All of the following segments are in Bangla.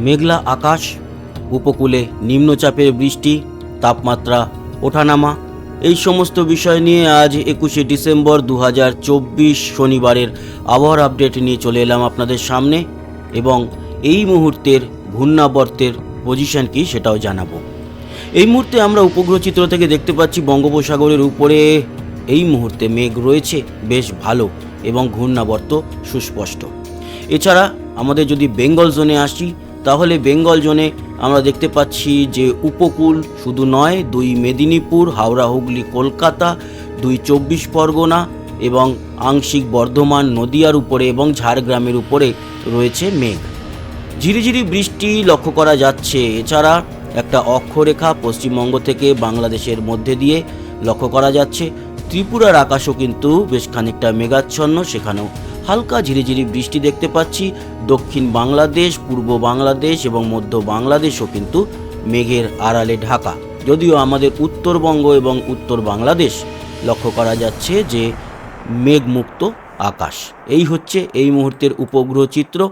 মেঘলা আকাশ, উপকূলে নিম্নচাপের বৃষ্টি, তাপমাত্রা, ওঠানামা, এই সমস্ত বিষয় নিয়ে আজ একুশে ডিসেম্বর দু হাজার চব্বিশ শনিবারের আবহাওয়ার আপডেট নিয়ে চলে এলাম আপনাদের সামনে এবং এই মুহূর্তের ঘূর্ণাবর্তের পজিশন কি সেটাও জানাব। এই মুহূর্তে আমরা উপগ্রহ চিত্র থেকে দেখতে পাচ্ছি বঙ্গোপসাগরের উপরে এই মুহূর্তে মেঘ রয়েছে, বেশ ভালো এবং ঘূর্ণাবর্ত সুস্পষ্ট। এছাড়া আমাদের যদি বেঙ্গল জোনে আসি তাহলে বেঙ্গল জোনে আমরা দেখতে পাচ্ছি যে উপকূল শুধু নয়, দুই মেদিনীপুর, হাওড়া, হুগলি, কলকাতা, দুই চব্বিশ পরগনা এবং আংশিক বর্ধমান, নদিয়ার উপরে এবং ঝাড়গ্রামের উপরে রয়েছে মেঘ। ঝিরিঝিরি বৃষ্টি লক্ষ্য করা যাচ্ছে। এছাড়া একটা অক্ষরেখা পশ্চিমবঙ্গ থেকে বাংলাদেশের মধ্যে দিয়ে লক্ষ্য করা যাচ্ছে। ত্রিপুরার আকাশও কিন্তু বেশ খানিকটা মেঘাচ্ছন্ন সেখানেও। হালকা ঝিরিঝিরি বৃষ্টি দেখতে পাচ্ছি। দক্ষিণ বাংলাদেশ, পূর্ব বাংলাদেশ এবং মধ্য বাংলাদেশও কিন্তু মেঘের আড়ালে ঢাকা। যদিও আমাদের উত্তরবঙ্গ এবং উত্তর বাংলাদেশ লক্ষ্য করা যাচ্ছে যে মেঘমুক্ত আকাশ। এই হচ্ছে এই মুহূর্তের উপগ্রহ চিত্র।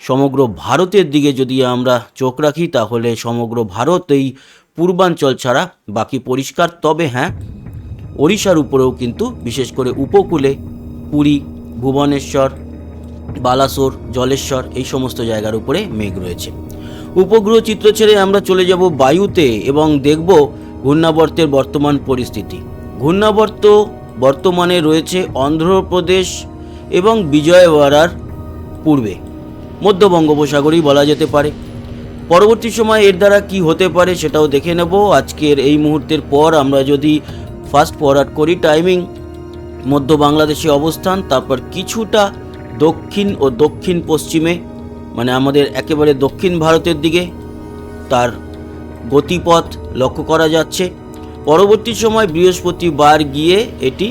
সমগ্র ভারতের দিকে যদি আমরা চোখ রাখি, তাহলে সমগ্র ভারত এই পূর্বাঞ্চল ছাড়া বাকি পরিষ্কার। তবে হ্যাঁ ওড়িশার উপরেও কিন্তু বিশেষ করে উপকূলে পুরী ভুবনেশ্বর, বালাসোর, জলেশ্বর এই সমস্ত জায়গার উপরে মেঘ রয়েছে। উপগ্রহ চিত্র ছেড়ে আমরা চলে যাব বায়ুতে এবং দেখব ঘূর্ণাবর্তের বর্তমান পরিস্থিতি। ঘূর্ণাবর্ত বর্তমানে রয়েছে অন্ধ্রপ্রদেশ এবং বিজয়ওয়াড়ার পূর্বে। মধ্য বঙ্গোপসাগরই বলা যেতে পারে। পরবর্তী সময় এর দ্বারা কি হতে পারে সেটাও দেখে নেব। আজকের এই মুহূর্তের পর আমরা যদি ফাস্ট ফরওয়ার্ড করি টাইমিং মধ্য বাংলাদেশে অবস্থান, তারপর কিছুটা দক্ষিণ ও দক্ষিণ পশ্চিমে মানে আমাদের একেবারে দক্ষিণ ভারতের দিকে তার গতিপথ লক্ষ্য করা যাচ্ছে। পরবর্তী সময় বৃহস্পতিবার গিয়ে এটি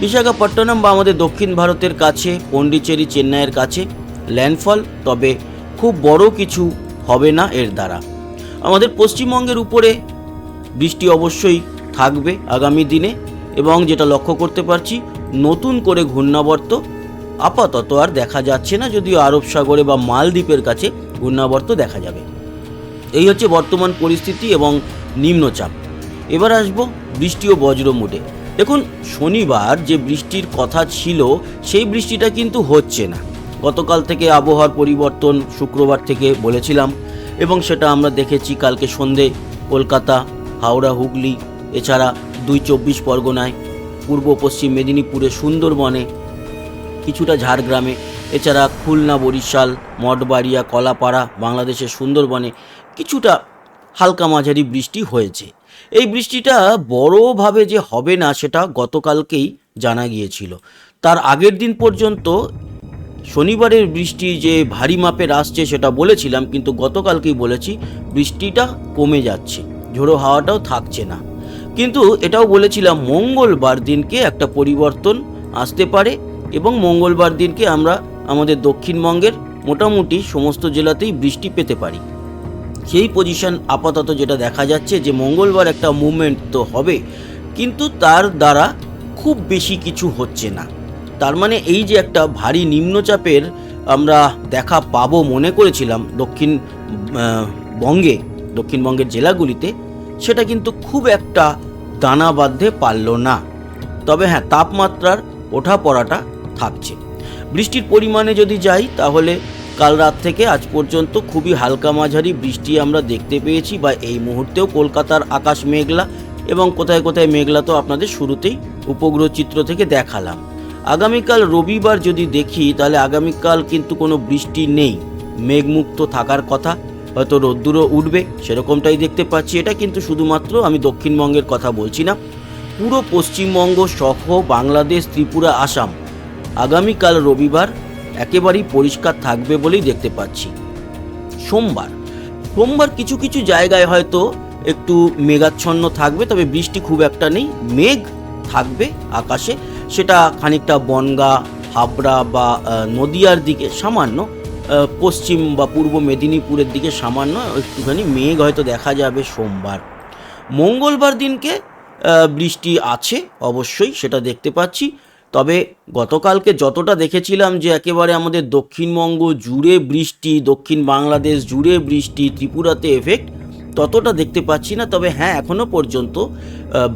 বিশাখাপট্টনম বা আমাদের দক্ষিণ ভারতের কাছে, পন্ডিচেরি চেন্নাইয়ের কাছে ল্যান্ডফল, তবে খুব বড় কিছু হবে না এর দ্বারা। আমাদের পশ্চিমবঙ্গের উপরে বৃষ্টি অবশ্যই থাকবে আগামী দিনে। এবং যেটা লক্ষ্য করতে পারছি, নতুন করে ঘূর্ণাবর্ত আপাতত আর দেখা যাচ্ছে না, যদিও আরব সাগরে বা মালদ্বীপের কাছে ঘূর্ণাবর্ত দেখা যাবে। এই হচ্ছে বর্তমান পরিস্থিতি এবং নিম্নচাপ। এবার আসব বৃষ্টি ও বজ্র মুডে। দেখুন, শনিবার যে বৃষ্টির কথা ছিল, সেই বৃষ্টিটা কিন্তু হচ্ছে না। গতকাল থেকে আবহাওয়ার পরিবর্তন শুক্রবার থেকে বলেছিলাম, এবং সেটা আমরা দেখেছি কালকে সন্ধে, কলকাতা, হাওড়া, হুগলি, এছাড়া দুই চব্বিশ পরগনায়, পূর্ব পশ্চিম মেদিনীপুরে সুন্দরবনে, কিছুটা ঝাড়গ্রামে, এছাড়া খুলনা, বরিশাল, মঠবাড়িয়া, কলাপাড়া, বাংলাদেশের সুন্দরবনে কিছুটা হালকা মাঝারি বৃষ্টি হয়েছে। এই বৃষ্টিটা বড়ভাবে যে হবে না সেটা গতকালকেই জানা গিয়েছিল। তার আগের দিন পর্যন্ত শনিবারের বৃষ্টি যে ভারী মাপের আসছে সেটা বলেছিলাম, কিন্তু গতকালকেই বলেছি বৃষ্টিটা কমে যাচ্ছে। ঝোড়ো হাওয়াটাও থাকছে না। কিন্তু এটাও বলেছিলাম মঙ্গলবার দিনকে একটা পরিবর্তন আসতে পারে এবং মঙ্গলবার দিনকে আমরা আমাদের দক্ষিণবঙ্গের মোটামুটি সমস্ত জেলাতেই বৃষ্টি পেতে পারি। সেই পজিশন আপাতত যেটা দেখা যাচ্ছে যে মঙ্গলবার একটা মুভমেন্ট তো হবে, কিন্তু তার দ্বারা খুব বেশি কিছু হচ্ছে না। তার মানে এই যে একটা ভারী নিম্নচাপের আমরা দেখা পাবো মনে করেছিলাম দক্ষিণ বঙ্গে, দক্ষিণবঙ্গের জেলাগুলিতে, সেটা কিন্তু খুব একটা দানা বাঁধতে পারল না। তবে হ্যাঁ তাপমাত্রার ওঠা পড়াটা থাকছে। বৃষ্টির পরিমাণে যদি যাই, তাহলে কাল রাত থেকে আজ পর্যন্ত খুবই হালকা মাঝারি বৃষ্টি আমরা দেখতে পেয়েছি বা এই মুহূর্তেও কলকাতার আকাশ মেঘলা এবং কোথায় কোথায় মেঘলা তো আপনাদের শুরুতেই উপগ্রহ চিত্র থেকে দেখালাম। আগামীকাল রবিবার যদি দেখি, তাহলে আগামীকাল কিন্তু কোনো বৃষ্টি নেই। মেঘমুক্ত থাকার কথা। হয়তো রোদ্দুরও উঠবে, সেরকমটাই দেখতে পাচ্ছি। এটা কিন্তু শুধুমাত্র আমি দক্ষিণবঙ্গের কথা বলছি না, পুরো পশ্চিমবঙ্গ সহ বাংলাদেশ, ত্রিপুরা, আসাম। আগামীকাল রবিবার একেবারেই পরিষ্কার থাকবে বলেই দেখতে পাচ্ছি। সোমবার। সোমবার কিছু কিছু জায়গায় হয়তো একটু মেঘাচ্ছন্ন থাকবে, তবে বৃষ্টি খুব একটা নেই। মেঘ থাকবে আকাশে। সেটা খানিকটা বনগা, হাবড়া বা নদিয়ার দিকে সামান্য পশ্চিম বা পূর্ব মেদিনীপুরের দিকে সামান্য একটুখানি মেঘ হয়তো দেখা যাবে সোমবার। মঙ্গলবার দিনকে বৃষ্টি আছে অবশ্যই, সেটা দেখতে পাচ্ছি। তবে গতকালকে যতটা দেখেছিলাম যে একেবারে আমাদের দক্ষিণবঙ্গ জুড়ে বৃষ্টি, দক্ষিণ বাংলাদেশ জুড়ে বৃষ্টি, ত্রিপুরাতে এফেক্ট ততটা দেখতে পাচ্ছি না, তবে হ্যাঁ এখনও পর্যন্ত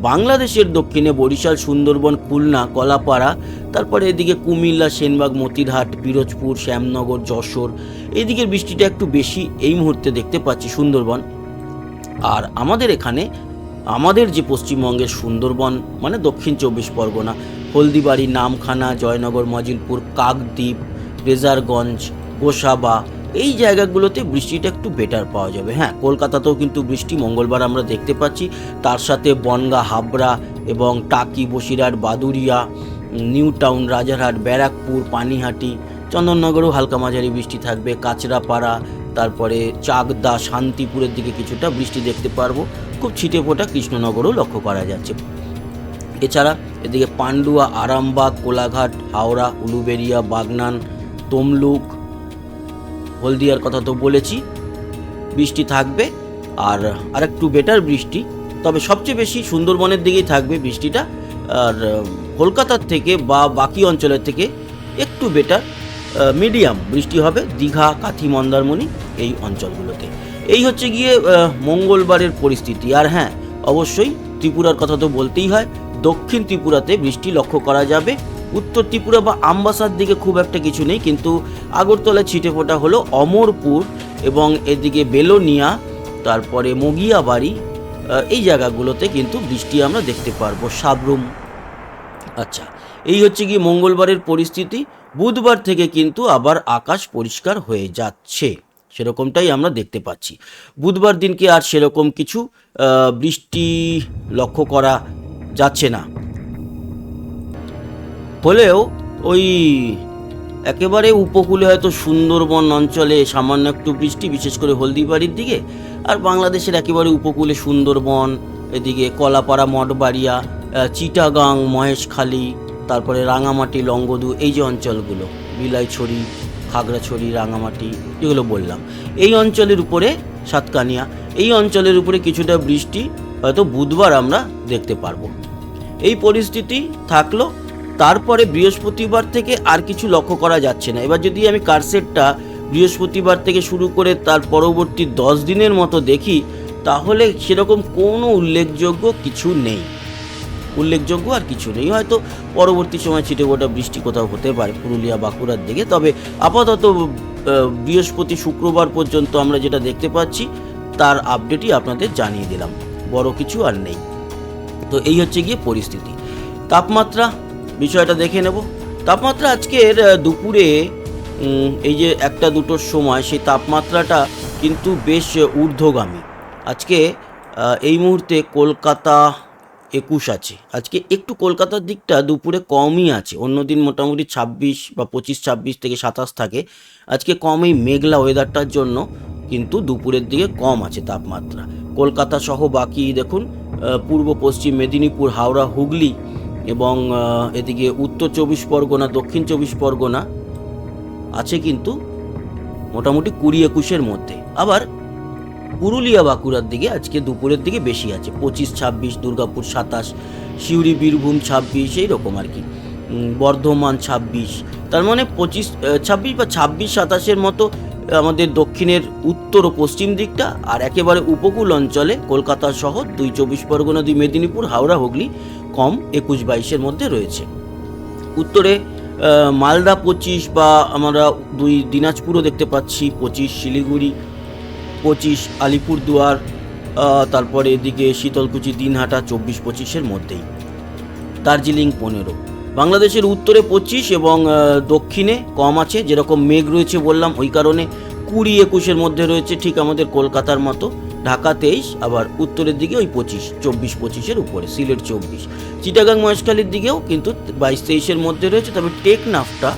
বাংলাদেশের দক্ষিণে বরিশাল, সুন্দরবন, খুলনা, কলাপাড়া, তারপরে এদিকে কুমিল্লা, সেনবাগ, মতিরহাট, পিরোজপুর, শ্যামনগর, যশোর এইদিকের বৃষ্টিটা একটু বেশি এই মুহূর্তে দেখতে পাচ্ছি সুন্দরবন। আর আমাদের এখানে, আমাদের যে পশ্চিমবঙ্গের সুন্দরবন মানে দক্ষিণ চব্বিশ পরগনা, হলদিবাড়ি, নামখানা, জয়নগর, মজিলপুর, কাকদ্বীপ, রেজারগঞ্জ, গোসাবা এই জায়গাগুলোতে বৃষ্টিটা একটু বেটার পাওয়া যাবে। হ্যাঁ কলকাতাতেও কিন্তু বৃষ্টি, মঙ্গলবার আমরা দেখতে পাচ্ছি। তার সাথে বনগা, হাবড়া এবং টাকি, বসিরহাট বাদুরিয়া নিউ টাউন রাজারহাট, ব্যারাকপুর, পানিহাটি, চন্দননগরেও হালকা মাঝারি বৃষ্টি থাকবে। কাঁচরাপাড়া, তারপরে চাকদা, শান্তিপুরের দিকে কিছুটা বৃষ্টি দেখতে পারব। খুব ছিটে ফোটা কৃষ্ণনগরও লক্ষ্য করা যাচ্ছে। এছাড়া এদিকে পান্ডুয়া, আরামবাগ, কোলাঘাট, হাওড়া, উলুবেরিয়া, বাগনান, তমলুক হলদিয়ার কথা তো বলেছি। বৃষ্টি থাকবে আর আরেকটু বেটার বৃষ্টি। তবে সবচেয়ে বেশি সুন্দরবনের দিকেই থাকবে বৃষ্টিটা। আর কলকাতার থেকে বা বাকি অঞ্চলের থেকে একটু বেটার মিডিয়াম বৃষ্টি হবে দীঘা, কাথি, মন্দারমণি এই অঞ্চলগুলোতে। এই হচ্ছে গিয়ে মঙ্গলবারের পরিস্থিতি। আর হ্যাঁ অবশ্যই ত্রিপুরার কথা তো বলতেই হয়, দক্ষিণ ত্রিপুরাতে বৃষ্টি লক্ষ্য করা যাবে। উত্তর ত্রিপুরা বা আমবাসার দিকে খুব একটা কিছু নেই, কিন্তু আগরতলা ছিটে ফোটা হলো অমরপুর এবং এদিকে বেলোনিয়া, তারপরে মগিয়াবাড়ি এই জায়গাগুলোতে কিন্তু বৃষ্টি আমরা দেখতে পারব, সাবরুম। আচ্ছা এই হচ্ছে কি মঙ্গলবারের পরিস্থিতি, বুধবার থেকে কিন্তু আবার আকাশ পরিষ্কার হয়ে যাচ্ছে, সেরকমটাই আমরা দেখতে পাচ্ছি। বুধবার দিনকে আর সেরকম কিছু বৃষ্টি লক্ষ্য করা যাচ্ছে না। হলেও ওই একেবারে উপকূলে হয়তো সুন্দরবন অঞ্চলে সামান্য একটু বৃষ্টি, বিশেষ করে হলদিবাড়ির দিকে, আর বাংলাদেশের একেবারে উপকূলে সুন্দরবন, এদিকে কলাপাড়া, মঠবাড়িয়া চিটাগাং, মহেশখালী, তারপরে রাঙামাটি লঙ্গদু এই যে অঞ্চলগুলো, বিলাইছড়ি, খাগড়াছড়ি, রাঙামাটি, এগুলো বললাম। এই অঞ্চলের উপরে সাতকানিয়া, এই অঞ্চলের উপরে কিছুটা বৃষ্টি, হয়তো বুধবার আমরা দেখতে পারব। এই পরিস্থিতি থাকল তারপরে বৃহস্পতিবার থেকে আর কিছু লক্ষ্য করা যাচ্ছে না। এবার যদি আমি কারসেটটা বৃহস্পতিবার থেকে শুরু করে তার পরবর্তী দশ দিনের মতো দেখি, তাহলে সেরকম কোনো উল্লেখযোগ্য কিছু নেই। উল্লেখযোগ্য আর কিছু নেই। হয়তো পরবর্তী সময় ছিটেফোঁটা বৃষ্টি কোথাও হতে পারে, পুরুলিয়া, বাঁকুড়ার দিকে। তবে আপাতত বৃহস্পতি শুক্রবার পর্যন্ত আমরা যেটা দেখতে পাচ্ছি, তার আপডেটই আপনাদের জানিয়ে দিলাম। বড় কিছু আর নেই। তো এই হচ্ছে গিয়ে পরিস্থিতি। তাপমাত্রা বিষয়টা দেখে নেব। তাপমাত্রা আজকের দুপুরে এই যে একটা দুটোর সময়, সেই তাপমাত্রাটা কিন্তু বেশ ঊর্ধ্বগামী। আজকে এই মুহূর্তে কলকাতা একুশ আছে। আজকে একটু কলকাতার দিকটা দুপুরে কমই আছে। অন্যদিন মোটামুটি ছাব্বিশ বা পঁচিশ, ছাব্বিশ থেকে সাতাশ থাকে। আজকে কমই মেঘলা ওয়েদারটার জন্য কিন্তু দুপুরের দিকে কম আছে তাপমাত্রা। কলকাতা সহ বাকি, দেখুন পূর্ব, পশ্চিম, মেদিনীপুর, হাওড়া, হুগলি এবং এদিকে উত্তর চব্বিশ পরগনা, দক্ষিণ চব্বিশ পরগনা আছে কিন্তু মোটামুটি কুড়ি একুশের মধ্যে। আবার পুরুলিয়া বাঁকুড়ার দিকে আজকে দুপুরের দিকে বেশি আছে, পঁচিশ, ছাব্বিশ, দুর্গাপুর সাতাশ, সিউড়ি, বীরভূম ছাব্বিশ, এইরকম আর কি। বর্ধমান ছাব্বিশ, তার মানে পঁচিশ ছাব্বিশ বা ছাব্বিশ, সাতাশের মতো আমাদের দক্ষিণের উত্তর ও পশ্চিম দিকটা আর একেবারে উপকূল অঞ্চলে কলকাতা শহর দুই চব্বিশ পরগনা, দুই মেদিনীপুর, হাওড়া, হুগলি কম একুশ বাইশের মধ্যে রয়েছে। উত্তরে মালদা পঁচিশ বা আমরা দুই দিনাজপুরও দেখতে পাচ্ছি, পঁচিশ শিলিগুড়ি, পঁচিশ আলিপুরদুয়ার তারপরে এদিকে শীতলকুচি, দিনহাটা চব্বিশ পঁচিশের মধ্যেই। দার্জিলিং পনেরো। বাংলাদেশের উত্তরে পঁচিশ এবং দক্ষিণে কম আছে, যেরকম মেঘ রয়েছে বললাম, ওই কারণে কুড়ি একুশের মধ্যে রয়েছে, ঠিক আমাদের কলকাতার মতো। ঢাকা তেইশ, আবার উত্তরের দিকে ওই পঁচিশ, চব্বিশ পঁচিশের উপরে, সিলেট চব্বিশ। চিটাগাং মহেশখালীর দিকেও কিন্তু বাইশ তেইশের মধ্যে রয়েছে, তবে টেকনাফটা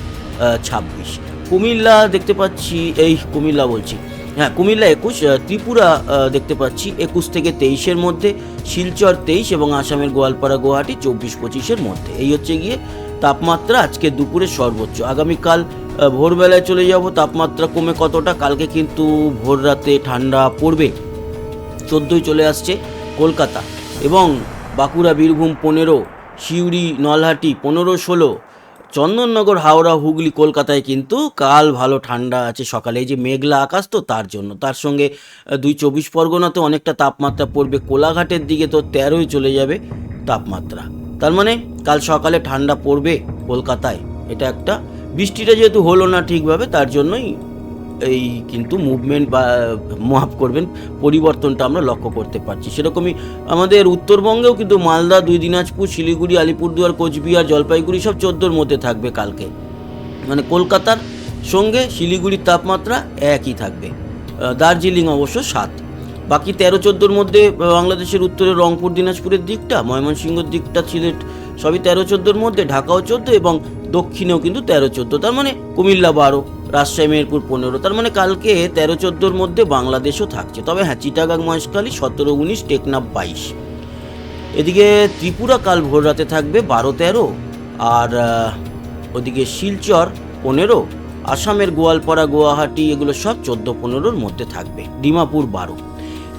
ছাব্বিশ। কুমিল্লা দেখতে পাচ্ছি, এই কুমিল্লা বলছি। হ্যাঁ কুমিল্লা একুশ ত্রিপুরা দেখতে পাচ্ছি, একুশ থেকে তেইশের মধ্যে, শিলচর তেইশ এবং আসামের গোয়ালপাড়া গুয়াহাটি চব্বিশ পঁচিশের মধ্যে। এই হচ্ছে গিয়ে তাপমাত্রা আজকে দুপুরে সর্বোচ্চ। আগামীকাল ভোরবেলায় চলে যাব, তাপমাত্রা কমে কতটা? কালকে কিন্তু ভোর রাতে ঠান্ডা পড়বে। চোদ্দোই চলে আসছে কলকাতা এবং বাঁকুড়া, বীরভূম পনেরো, সিউড়ি, নলহাটি পনেরো, ষোলো, চন্দননগর, হাওড়া, হুগলি, কলকাতায় কিন্তু কাল ভালো ঠান্ডা আছে সকালে। এই যে মেঘলা আকাশ তো তার জন্য। তার সঙ্গে দুই চব্বিশ পরগনাতে অনেকটা তাপমাত্রা পড়বে। কোলাঘাটের দিকে তো তেরোই চলে যাবে তাপমাত্রা। তার মানে কাল সকালে ঠান্ডা পড়বে কলকাতায়। এটা একটা। বৃষ্টিটা যেহেতু হলো না ঠিকভাবে, তার জন্যই এই কিন্তু মুভমেন্ট বা মাফ করবেন, পরিবর্তনটা আমরা লক্ষ্য করতে পারছি। সেরকমই আমাদের উত্তরবঙ্গেও কিন্তু মালদা, দুই দিনাজপুর, শিলিগুড়ি, আলিপুরদুয়ার, কোচবিহার, জলপাইগুড়ি সব চোদ্দোর মধ্যে থাকবে কালকে। মানে কলকাতার সঙ্গে শিলিগুড়ির তাপমাত্রা একই থাকবে। দার্জিলিং অবশ্য সাত। বাকি তেরো, চোদ্দোর মধ্যে বাংলাদেশের উত্তরে রংপুর, দিনাজপুরের দিকটা, ময়মনসিংহের দিকটা, সিলেট, সবই তেরো, চোদ্দোর মধ্যে, ঢাকাও চোদ্দ এবং দক্ষিণেও কিন্তু তেরো, চোদ্দ। তার মানে কুমিল্লা বারো। রাজশাহী, মেহেরপুর পনেরো। তার মানে কালকে তেরো চোদ্দোর মধ্যে বাংলাদেশও থাকছে। তবে হ্যাঁ চিটাগাং, মহেশখালী সতেরো উনিশ, টেকনাফ বাইশ। এদিকে ত্রিপুরা কাল ভোর রাতে থাকবে বারো তেরো আর ওদিকে শিলচর পনেরো, আসামের গোয়ালপাড়া, গুয়াহাটি এগুলো সব চোদ্দ পনেরোর মধ্যে থাকবে, ডিমাপুর বারো।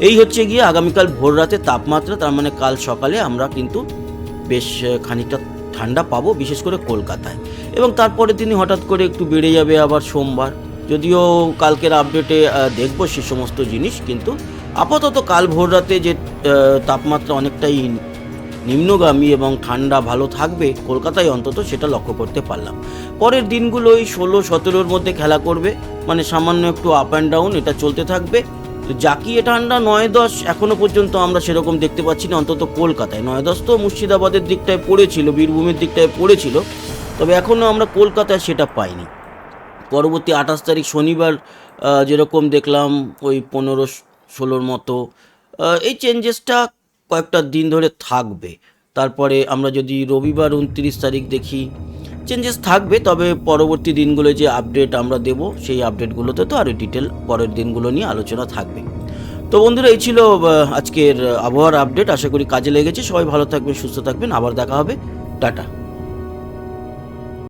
এই হচ্ছে গিয়ে আগামীকাল ভোর রাতে তাপমাত্রা, তার মানে কাল সকালে আমরা কিন্তু বেশ খানিকটা ঠান্ডা পাবো, বিশেষ করে কলকাতায়। এবং তারপরে তিনি হঠাৎ করে একটু বেড়ে যাবে আবার সোমবার। যদিও কালকের আপডেটে দেখব সে সমস্ত জিনিস, কিন্তু আপাতত কাল ভোর রাতে যে তাপমাত্রা অনেকটাই নিম্নগামী এবং ঠান্ডা ভালো থাকবে কলকাতায় অন্তত, সেটা লক্ষ্য করতে পারলাম। পরের দিনগুলো ওই ষোলো, সতেরোর মধ্যে খেলা করবে। মানে সামান্য একটু আপ অ্যান্ড ডাউন এটা চলতে থাকবে। তো জাকিয়ে ঠান্ডা, নয় দশ এখনও পর্যন্ত আমরা সেরকম দেখতে পাচ্ছি না, অন্তত কলকাতায়। নয় দশ তো মুর্শিদাবাদের দিকটায় পড়েছিল, বীরভূমের দিকটায় পড়েছিল, তবে এখনও আমরা কলকাতায় সেটা পাইনি। পরবর্তী আঠাশ তারিখ শনিবার যেরকম দেখলাম ওই পনেরো ষোলোর মতো এই চেঞ্জেসটা কয়েকটা দিন ধরে থাকবে। তারপরে আমরা যদি রবিবার উনত্রিশ তারিখ দেখি চেঞ্জেস থাকবে, তবে পরবর্তী দিনগুলো যে আপডেট আমরা দেব, সেই আপডেটগুলোতে তো আরও ডিটেল পরের দিনগুলো নিয়ে আলোচনা থাকবে। তো বন্ধুরা, এই ছিল আজকের আবহাওয়ার আপডেট আশা করি কাজে লেগেছে। সবাই ভালো থাকবেন, সুস্থ থাকবেন। আবার দেখা হবে। টাটা।